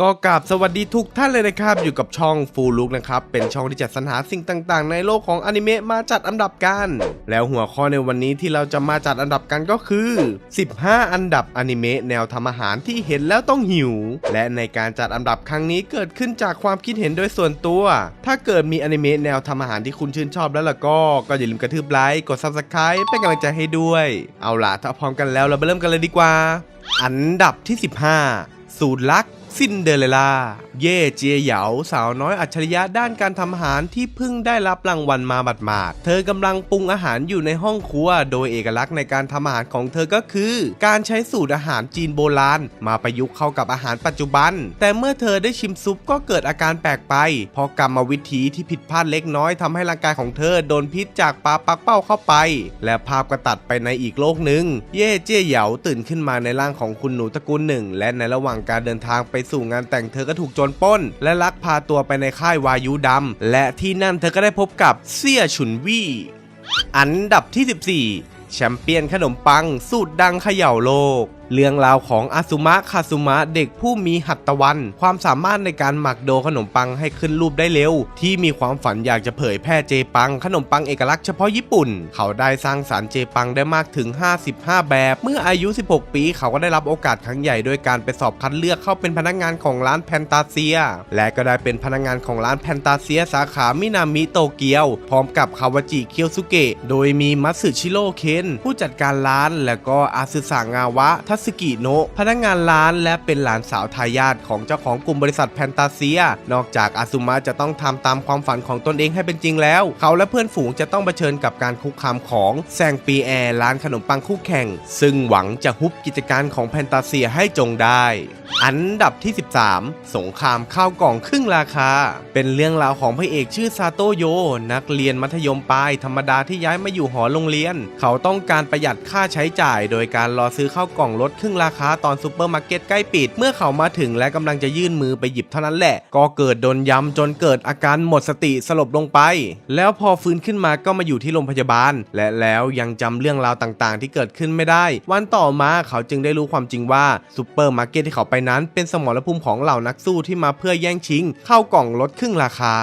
ก็กราบสวัสดีทุกท่านเลยนะครับ อยู่กับช่องฟูลุกนะครับ เป็นช่องที่จัดสรรหาสิ่งต่างๆ ในโลกของอนิเมะมาจัดอันดับกัน แล้วหัวข้อในวันนี้ที่เราจะมาจัดอันดับกันก็คือ 15 อันดับอนิเมะแนวทำอาหารที่เห็นแล้วต้องหิว และในการจัดอันดับครั้งนี้เกิดขึ้นจากความคิดเห็นโดยส่วนตัว ถ้าเกิดมีอนิเมะแนวทำอาหารที่คุณชื่นชอบแล้วล่ะก็ก็อย่าลืมกระทืบไลค์กด subscribe เป็นกำลังใจให้ด้วย เอาล่ะถ้าพร้อมกันแล้วเราไปเริ่มกันเลยดีกว่า อันดับที่ 15 สูตรลัก ซินเดอเรล่า เย่เจียเหยาสาวน้อยอัจฉริยะด้านการทำอาหารที่เพิ่งได้รับรางวัลมาบัดมาดเธอกำลังปรุงอาหารอยู่ในห้องครัว โดยเอกลักษณ์ในการทำอาหารของเธอก็คือ การใช้สูตรอาหารจีนโบราณ มาประยุกต์เข้ากับอาหารปัจจุบัน แต่เมื่อเธอได้ชิมซุปก็เกิดอาการแปลกไป เพราะกรรมวิธีที่ผิดพลาดเล็กน้อยทำให้ร่างกายของเธอโดนพิษจากปลาปักเป้าเข้าไป และภาพก็ตัดไปในอีกโลกหนึ่ง เย่เจียเหยาตื่นขึ้นมาในร่างของคุณหนูตระกูลหนึ่ง และในระหว่างการเดินทางไปสู่งานแต่งเธอก็ถูกโจรปล้น และลักพาตัวไปในค่ายวายุดำและที่นั่นเธอก็ได้พบกับเสี่ยฉุนวี่อันดับที่ 14 แชมเปี้ยนขนมปังสูตรดังเขย่าโลก เรื่องราวของอาซุมะคาซุมะเด็กผู้มีหัตถวัน ความสามารถในการหมักโดขนมปังให้ขึ้นรูปได้เร็ว ที่มีความฝันอยากจะเผยแพร่เจปัง ขนมปังเอกลักษณ์เฉพาะญี่ปุ่น เขาได้สร้างสารรค์เจปังได้มากถึง 55 แบบ เมื่ออายุ 16 ปีเขาก็ได้รับโอกาสครั้งใหญ่ด้วยการไปสอบคัดเลือกเข้าเป็นพนักงานของร้านแพนตาเซีย และก็ได้เป็นพนักงานของร้านแพนตาเซียสาขามินามิโตเกียว พร้อมกับคาวาจิเคียวสุเกะโดยมีมัตสึชิโร่เคนผู้จัดการร้าน และก็อาซึสางาวะทัสกิโนะพนักงานร้านและเป็นหลานสาวทายาทของเจ้าของกลุ่มบริษัทแพนตาเซีย นอกจากอาซุมะจะต้องทำตามความฝันของตนเองให้เป็นจริงแล้ว เขาและเพื่อนฝูงจะต้องเผชิญกับการคุกคามของแซงปีแอร์ร้านขนมปังคู่แข่ง ซึ่งหวังจะฮุบกิจการของแพนตาเซียให้จงได้ อันดับที่ 13 สงครามข้าวกล่องครึ่งราคา เป็นเรื่องราวของพระเอกชื่อซาโตโย นักเรียนมัธยมปลายธรรมดาที่ย้ายมาอยู่หอโรงเรียน เขาต้องการประหยัดค่าใช้จ่าย โดยการรอซื้อข้าวกล่องลดครึ่งราคาตอนซูเปอร์มาร์เก็ตใกล้ปิด เมื่อเขามาถึงและกำลังจะยื่นมือไปหยิบเท่านั้นแหละ ก็เกิดโดนย้ำจนเกิดอาการหมดสติสลบลงไป แล้วพอฟื้นขึ้นมาก็มาอยู่ที่โรงพยาบาล และแล้วยังจำเรื่องราวต่างๆ ที่เกิดขึ้นไม่ได้ วันต่อมาเขาจึงได้รู้ความจริงว่าซูเปอร์มาร์เก็ตที่เขาไปนั้น เป็นสมรภูมิของเหล่านักสู้ที่มาเพื่อแย่งชิง เข้ากล่องลดครึ่งราคา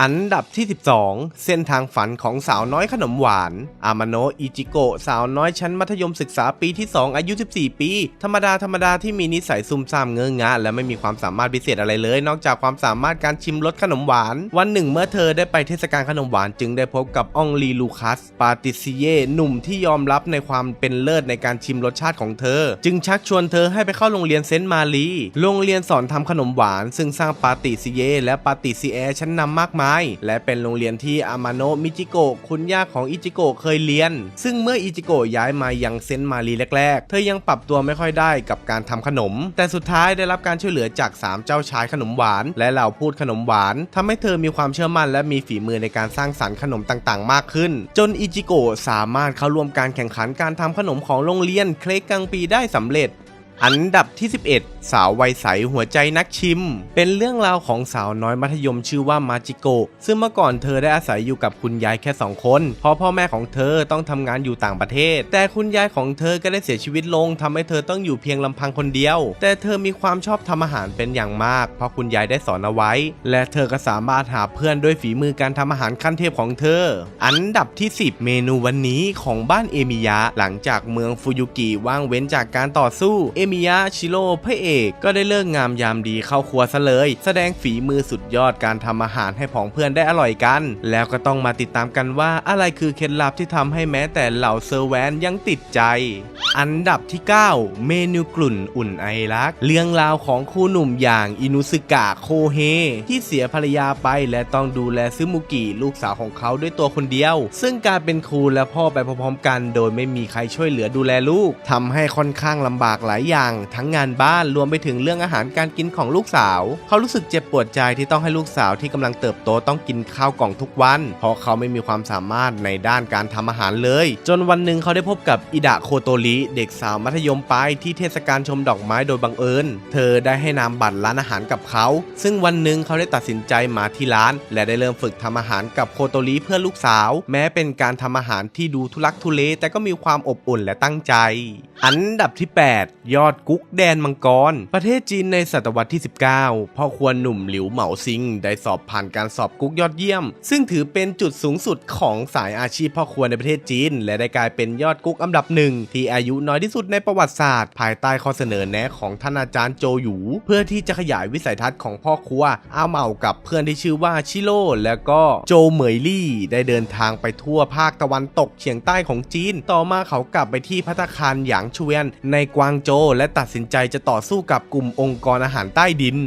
อันดับที่ 12 เส้นทางฝันของสาวน้อยขนมหวาน อามาโนะอิจิโกะสาวน้อยชั้นมัธยมศึกษาปีที่ 2 อายุ 14 ปีธรรมดาธรรมดาที่มีนิสัยซุ่มซ่ามเงื้องะและไม่มีความสามารถพิเศษอะไรเลย นอกจากความสามารถการชิมรสขนมหวาน วันหนึ่งเมื่อเธอได้ไปเทศกาลขนมหวานจึงได้พบกับอองลีลูคัส ปาติซิเย่หนุ่มที่ยอมรับในความเป็นเลิศในการชิมรสชาติของเธอ จึงชักชวนเธอให้ไปเข้าโรงเรียนเซนต์มารีโรงเรียนสอนทำขนมหวาน ซึ่งสร้างปาติซิเย่และปาติซิแอชั้นนำมากมาย และเป็นโรงเรียนที่อามาโนะมิจิโกะคุณย่าของอิจิโกะเคยเรียน ซึ่งเมื่ออิจิโกะย้ายมายังเซนต์มารีแรกๆ เธอยังปรับตัวัวไม่ค่อยได้กับการทำขนม แต่สุดท้ายได้รับการช่วยเหลือจาก 3 เจ้าชายขนมหวาน และเหล่าพูดขนมหวานทำให้เธอมีความเชื่อมั่น และมีฝีมือในการสร้างสรรค์ขนมต่างๆ มากขึ้น จนอิจิโกะสามารถเข้าร่วมการแข่งขันการทำขนมของโรงเรียนเคลกกังปีได้สำเร็จ อันดับที่ 11 สาววัยใสหัวใจนักชิม เป็นเรื่องราวของสาวน้อยมัธยมชื่อว่ามาจิโกซึ่งเมื่อก่อนเธอได้อาศัยอยู่กับคุณยายแค่ 2 คน เพราะพ่อแม่ของเธอต้องทำงานอยู่ต่างประเทศ แต่คุณยายของเธอก็ได้เสียชีวิตลงทำให้เธอต้องอยู่เพียงลำพังคนเดียว แต่เธอมีความชอบทำอาหารเป็นอย่างมาก เพราะคุณยายได้สอนเอาไว้ และเธอก็สามารถหาเพื่อนด้วยฝีมือการทำอาหารขั้นเทพของเธอ อันดับที่ 10 เมนูวันนี้ของบ้านเอมิยะหลังจากเมืองฟูยุกิว่างเว้นจากการต่อสู้มิยะชิโร่พระเอกก็ได้เลิกงามยามดีเข้าครัวซะเลย แสดงฝีมือสุดยอดการทำอาหารให้ผองเพื่อนได้อร่อยกัน แล้วก็ต้องมาติดตามกันว่าอะไรคือเคล็ดลับที่ทำให้แม้แต่เหล่าเซอร์แวนยังติดใจ อันดับที่ 9 เมนูกลุ่นอุ่นไอรัก เรื่องราวของคู่หนุ่มอย่างอินุสึกะโคเฮที่เสียภรรยาไปและต้องดูแลซึมุกิลูกสาวของเขาด้วยตัวคนเดียว ซึ่งการเป็นครูและพ่อไปพร้อมๆกัน โดยไม่มีใครช่วยเหลือดูแลลูกทำให้ค่อนข้างลำบากหลายอย่างทั้งงานบ้านรวมไปถึงเรื่องอาหารการกินของลูกสาว เขารู้สึกเจ็บปวดใจที่ต้องให้ลูกสาวที่กำลังเติบโตต้องกินข้าวกล่องทุกวัน เพราะเขาไม่มีความสามารถในด้านการทำอาหารเลย จนวันหนึ่งเขาได้พบกับอิดะโคโตริเด็กสาวมัธยมปลายที่เทศกาลชมดอกไม้โดยบังเอิญ เธอได้ให้นามบัตรร้านอาหารกับเขา ซึ่งวันหนึ่งเขาได้ตัดสินใจมาที่ร้าน และได้เริ่มฝึกทำอาหารกับโคโตริเพื่อลูกสาว แม้เป็นการทำอาหารที่ดูทุลักทุเลแต่ก็มีความอบอุ่นและตั้งใจ อันดับที่ 8 ยออดกุ๊กแดนมังกร ประเทศจีนในศตวรรษที่ 19 พ่อครัวหนุ่มหลิวเหมาซิง ได้สอบผ่านการสอบกุ๊กยอดเยี่ยม ซึ่งถือเป็นจุดสูงสุดของสายอาชีพพ่อครัวในประเทศจีน และได้กลายเป็นยอดกุ๊กอันดับหนึ่งที่อายุน้อยที่สุดในประวัติศาสตร์ ภายใต้ข้อเสนอแนะของท่านอาจารย์โจหยู เพื่อที่จะขยายวิสัยทัศน์ของพ่อครัวอาเหมากับเพื่อนที่ชื่อว่าชิโร่และก็โจเหมยลี่ ได้เดินทางไปทั่วภาคตะวันตกเฉียงใต้ของจีน ต่อมาเขากลับไปที่พัตคารหยางชเวียนในกวางโจและตัดสินใจจะต่อสู้กับกลุ่มองค์กรอาหารใต้ดิน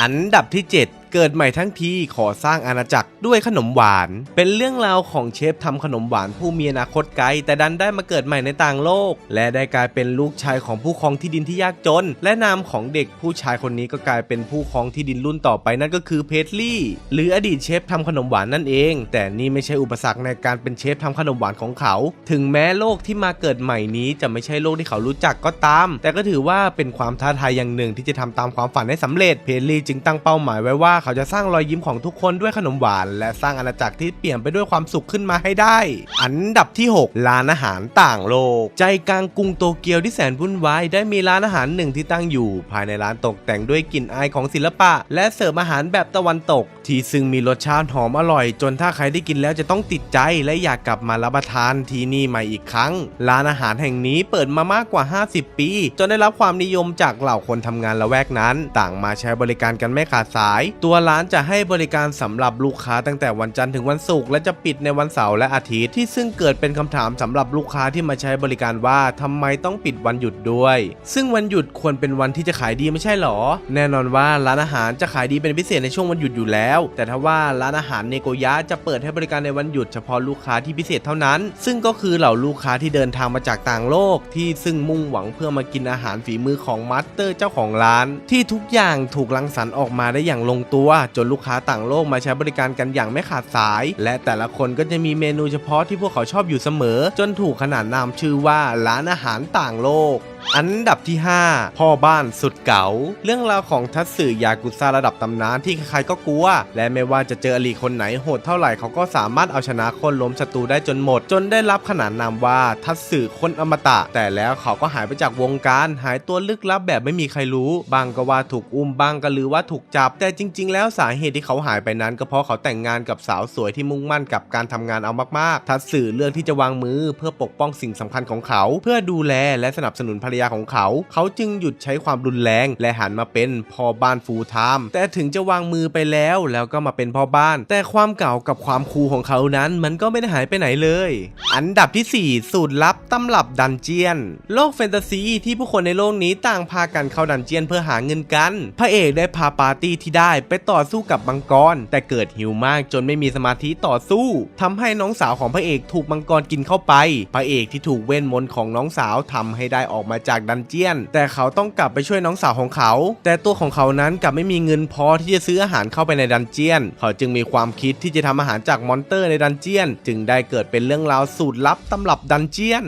อันดับที่ 7 เกิดใหม่ทั้งทีขอสร้างอาณาจักรด้วยขนมหวาน เป็นเรื่องราวของเชฟทำขนมหวานผู้มีอนาคตไกล แต่ดันได้มาเกิดใหม่ในต่างโลก และได้กลายเป็นลูกชายของผู้ครองที่ดินที่ยากจน และนามของเด็กผู้ชายคนนี้ก็กลายเป็นผู้ครองที่ดินรุ่นต่อไปนั่นก็คือเพทลี่ หรืออดีตเชฟทำขนมหวานนั่นเอง แต่นี่ไม่ใช่อุปสรรคในการเป็นเชฟทำขนมหวานของเขา ถึงแม้โลกที่มาเกิดใหม่นี้จะไม่ใช่โลกที่เขารู้จักก็ตาม แต่ก็ถือว่าเป็นความท้าทายอย่างหนึ่งที่จะทำตามความฝันให้สำเร็จเพทลี่จึงตั้งเป้าหมายไว้ว่าเขาจะสร้างรอยยิ้มของทุกคนด้วยขนมหวาน และสร้างอาณาจักรที่เปลี่ยนไปด้วยความสุขขึ้นมาให้ได้ อันดับที่ 6 ร้านอาหารต่างโลก ใจกลางกรุงโตเกียวที่แสนวุ่นวายได้มีร้านอาหารหนึ่งที่ตั้งอยู่ ภายในร้านตกแต่งด้วยกลิ่นอายของศิลปะ และเสิร์ฟอาหารแบบตะวันตก ที่ซึ่งมีรสชาติหอมอร่อย จนถ้าใครได้กินแล้วจะต้องติดใจและอยากกลับมารับประทานที่นี่ใหม่อีกครั้ง ร้านอาหารแห่งนี้เปิดมามากกว่า 50 ปี จนได้รับความนิยมจากเหล่าคนทำงานละแวกนั้น ต่างมาใช้บริการกันไม่ขาดสาย ตัวร้านจะให้บริการสำหรับลูกค้าตั้งแต่วันจันทร์ถึงวันศุกร์และจะปิดในวันเสาร์และอาทิตย์ที่ซึ่งเกิดเป็นคำถามสำหรับลูกค้าที่มาใช้บริการว่าทำไมต้องปิดวันหยุดด้วย ซึ่งวันหยุดควรเป็นวันที่จะขายดีไม่ใช่หรอ แน่นอนว่าร้านอาหารจะขายดีเป็นพิเศษในช่วงวันหยุดอยู่แล้ว แต่ถ้าว่าร้านอาหารเนโกยะจะเปิดให้บริการในวันหยุดเฉพาะลูกค้าที่พิเศษเท่านั้น ซึ่งก็คือเหล่าลูกค้าที่เดินทางมาจากต่างโลก ที่ซึ่งมุ่งหวังเพื่อมากินอาหารฝีมือของมาสเตอร์เจ้าของร้าน ที่ทุกอย่างถูกรังสรรค์ออกมาได้อย่างลงตัวว จนลูกค้าต่างโลกมาใช้บริการกันอย่างไม่ขาดสาย และแต่ละคนก็จะมีเมนูเฉพาะที่พวกเขาชอบอยู่เสมอ จนถูกขนานนามชื่อว่าร้านอาหารต่างโลก อันดับที่ 5 พ่อบ้านสุดเก๋า เรื่องราวของทัตสึยากุซ่าระดับตำนานที่ใครๆก็กลัว และไม่ว่าจะเจออลีคนไหนโหดเท่าไหร่เขาก็สามารถเอาชนะคนล้มศัตรูได้จนหมด จนได้รับขนานนามว่าทัตสึคนอมตะ แต่แล้วเขาก็หายไปจากวงการ หายตัวลึกลับแบบไม่มีใครรู้ บางก็ว่าถูกอุ้มบางก็ลือว่าถูกจับ แต่จริง ๆ แล้วสาเหตุที่เขาหายไปนั้นก็เพราะเขาแต่งงานกับสาวสวยที่มุ่งมั่นกับการทำงานเอามากๆ ทัตสึเลือกที่จะวางมือเพื่อปกป้องสิ่งสำคัญของเขา เพื่อดูแลและสนับสนุนภรรยาของเขา เขาจึงหยุดใช้ความรุนแรงและหันมาเป็นพ่อบ้านฟูลไทม์แต่ถึงจะวางมือไปแล้วแล้วก็มาเป็นพ่อบ้าน แต่ความเก่ากับความคูลของเขานั้นมันก็ไม่ได้หายไปไหนเลย อันดับที่ 4 สูตรลับตำรับดันเจียน โลกแฟนตาซีที่ผู้คนในโลกนี้ต่างพากันเข้าดันเจียนเพื่อหาเงินกัน พระเอกได้พาปาร์ตี้ที่ได้ไปต่อสู้กับมังกร แต่เกิดหิวมากจนไม่มีสมาธิต่อสู้ทำให้น้องสาวของพระเอกถูกมังกรกินเข้าไป พระเอกที่ถูกเวทมนต์ของน้องสาวทำให้ได้ออกมาจากดันเจียน แต่เขาต้องกลับไปช่วยน้องสาวของเขา แต่ตัวของเขานั้นกลับไม่มีเงินพอที่จะซื้ออาหารเข้าไปในดันเจียน เขาจึงมีความคิดที่จะทำอาหารจากมอนเตอร์ในดันเจียน จึงได้เกิดเป็นเรื่องราวสูตรลับตำรับดันเจียน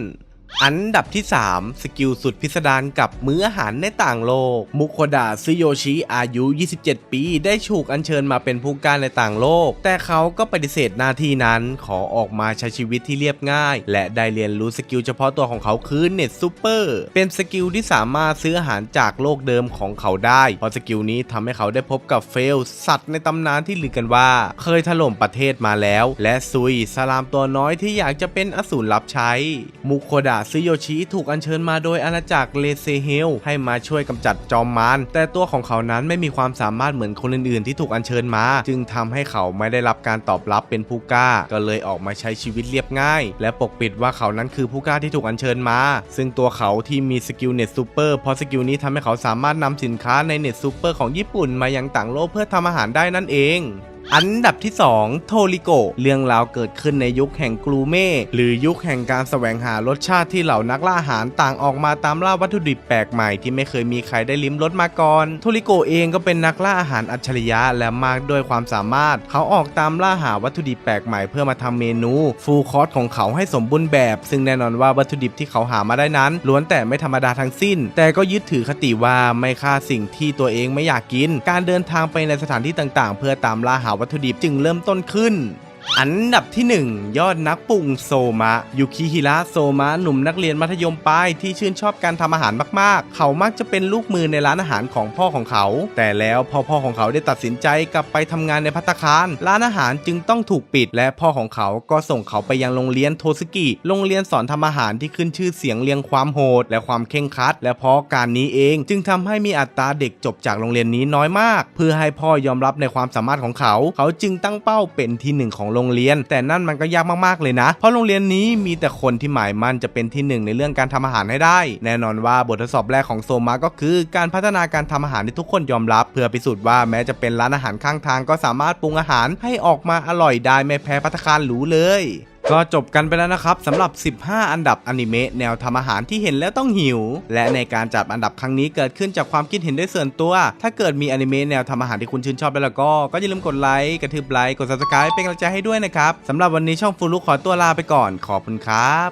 อันดับที่ 3 สกิลสุดพิสดารกับมื้ออาหารในต่างโลก มุโคดะซึโยชิอายุ 27 ปี ได้ถูกอัญเชิญมาเป็นผู้การในต่างโลก แต่เขาก็ปฏิเสธหน้าที่นั้นขอออกมาใช้ชีวิตที่เรียบง่าย และได้เรียนรู้สกิลเฉพาะตัวของเขาคือเน็ตซูเปอร์เป็นสกิลที่สามารถซื้ออาหารจากโลกเดิมของเขาได้เพราะสกิลนี้ทำให้เขาได้พบกับเฟล สัตว์ในตำนานที่ลือกันว่า เคยถล่มประเทศมาแล้ว และซุยสลามตัวน้อยที่อยากจะเป็นอสูรรับใช้มุโคดะซึโยชิถูกอัญเชิญมาโดยอาณาจักรเลเซเฮลให้มาช่วยกำจัดจอมมารแต่ตัวของเขานั้นไม่มีความสามารถเหมือนคนอื่นๆ ที่ถูกอัญเชิญมา จึงทำให้เขาไม่ได้รับการตอบรับเป็นผู้กล้า ก็เลยออกมาใช้ชีวิตเรียบง่าย และปกปิดว่าเขานั้นคือผู้กล้าที่ถูกอัญเชิญมา ซึ่งตัวเขาที่มีสกิลเน็ตซูเปอร์เพราะสกิลนี้ทำให้เขาสามารถนำสินค้าในเน็ตซูเปอร์ของญี่ปุ่นมายังต่างโลกเพื่อทำอาหารได้นั่นเอง อันดับที่ 2 โทริโก เรื่องราวเกิดขึ้นในยุคแห่งกลูเม่ หรือยุคแห่งการแสวงหารสชาติที่เหล่านักล่าอาหารต่างออกมาตามล่าวัตถุดิบแปลกใหม่ที่ไม่เคยมีใครได้ลิ้มรสมาก่อน โทริโกเองก็เป็นนักล่าอาหารอัจฉริยะและมากด้วยความสามารถ เขาออกตามล่าหาวัตถุดิบแปลกใหม่เพื่อมาทำเมนู ฟูลคอร์สของเขาให้สมบูรณ์แบบ ซึ่งแน่นอนว่าวัตถุดิบที่เขาหามาได้นั้นล้วนแต่ไม่ธรรมดาทั้งสิ้น แต่ก็ยึดถือคติว่าไม่ฆ่าสิ่งที่ตัวเองไม่อยากกิน การเดินทางไปในสถานที่ต่าง ๆ เพื่อตามล่าหาวัตถุดิบจึงเริ่มต้นขึ้น อันดับที่ 1 ยอดนักปรุงโซมะยุคิฮิระโซมะหนุ่มนักเรียนมัธยมปลายที่ชื่นชอบการทำอาหารมากๆ เขามักจะเป็นลูกมือในร้านอาหารของพ่อของเขา แต่แล้วพอพ่อของเขาได้ตัดสินใจกลับไปทำงานในพัตตคาร ร้านอาหารจึงต้องถูกปิด และพ่อของเขาก็ส่งเขาไปยังโรงเรียนโทสกิ โรงเรียนสอนทำอาหารที่ขึ้นชื่อเสียงเรียงความโหด และความเข่งคัด และเพราะการนี้เอง จึงทำให้มีอัตราเด็กจบจากโรงเรียนนี้น้อยมาก เพื่อให้พ่อยอมรับในความสามารถของเขา เขาจึงตั้งเป้าเป็นที่หนึ่งของโรงเรียน แต่นั่นมันก็ยากมากๆเลยนะ เพราะโรงเรียนนี้มีแต่คนที่หมายมั่นจะเป็นที่หนึ่งในเรื่องการทำอาหารให้ได้ แน่นอนว่าบททดสอบแรกของโซมาก็คือ การพัฒนาการทำอาหารที่ทุกคนยอมรับ เพื่อพิสูจน์ว่าแม้จะเป็นร้านอาหารข้างทางก็สามารถปรุงอาหารให้ออกมาอร่อยได้ไม่แพ้พัตตาคารหรูเลย ก็จบกันไปแล้วนะครับสำหรับ 15 อันดับอนิเมะแนวทำอาหารที่เห็นแล้วต้องหิว และในการจัดอันดับครั้งนี้เกิดขึ้นจากความคิดเห็นด้วยส่วนตัว ถ้าเกิดมีอนิเมะแนวทำอาหารที่คุณชื่นชอบแล้วก็ก็อย่าลืมกดไลค์กระทืบไลค์กดซับสไครป์เป็นกำลังใจให้ด้วยนะครับสำหรับวันนี้ช่องฟูลุกขอตัวลาไปก่อนขอบคุณครับ